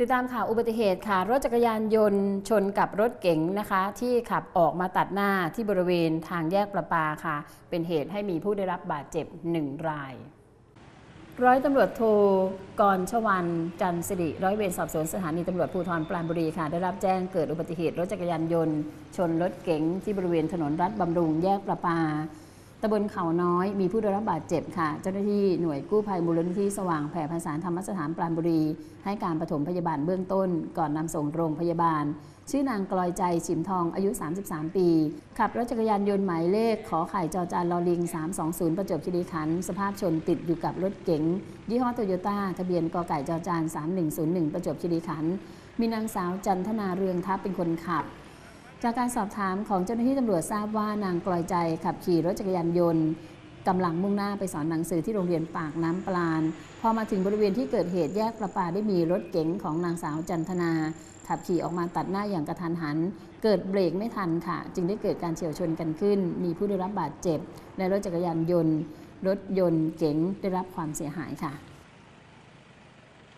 ติดตามข่าวอุบัติเหตุค่ะ รถจักรยานยนต์ชนกับรถเก๋งนะคะ ที่ขับออกมาตัดหน้าที่บริเวณทางแยกประปาค่ะ เป็นเหตุให้มีผู้ได้รับบาดเจ็บหนึ่งราย ร้อยตำรวจโทกรชวันจันสิริร้อยเวรสอบสวนสถานีตำรวจภูธรปราณบุรีค่ะ ได้รับแจ้งเกิดอุบัติเหตุรถจักรยานยนต์ ชนรถเก๋งที่บริเวณถนนรัฐบำรุงแยกประปาำบลเขาน้อยมีผู้ได้รับบาดเจ็บค่ะ เจ้าหน้าที่หน่วยกู้ภัยมูลนิธิสว่างแผ่ภัยสารธรรมสถานปราณบุรี ให้การปฐมพยาบาลเบื้องต้น ก่อนนำส่งโรงพยาบาล ชื่อนางกลอยใจฉิมทองอายุ 33 ปี ขับรถจักรยานยนต์หมายเลขขอไข่จอจานลอลิง 320 ประจวบคีรีขันธ์สภาพชนติดอยู่กับรถเก๋งยี่ห้อโตโยต้าทะเบียนกไก่จอจาน3101 ประจวบคีรีขันธ์มีนางสาวจันทนาเรืองทัพเป็นคนขับ จากการสอบถามของเจ้าหน้าที่ตำรวจทราบว่านางกลอยใจขับขี่รถจักรยานยนต์กำลังมุ่งหน้าไปสอนหนังสือที่โรงเรียนปากน้ำปลาน พอมาถึงบริเวณที่เกิดเหตุแยกประปาได้มีรถเก๋งของนางสาวจันทนา ขับขี่ออกมาตัดหน้าอย่างกระทันหัน เกิดเบรกไม่ทันค่ะ จึงได้เกิดการเฉียวชนกันขึ้น มีผู้ได้รับบาดเจ็บ และรถจักรยานยนต์ รถยนต์เก๋งได้รับความเสียหายค่ะ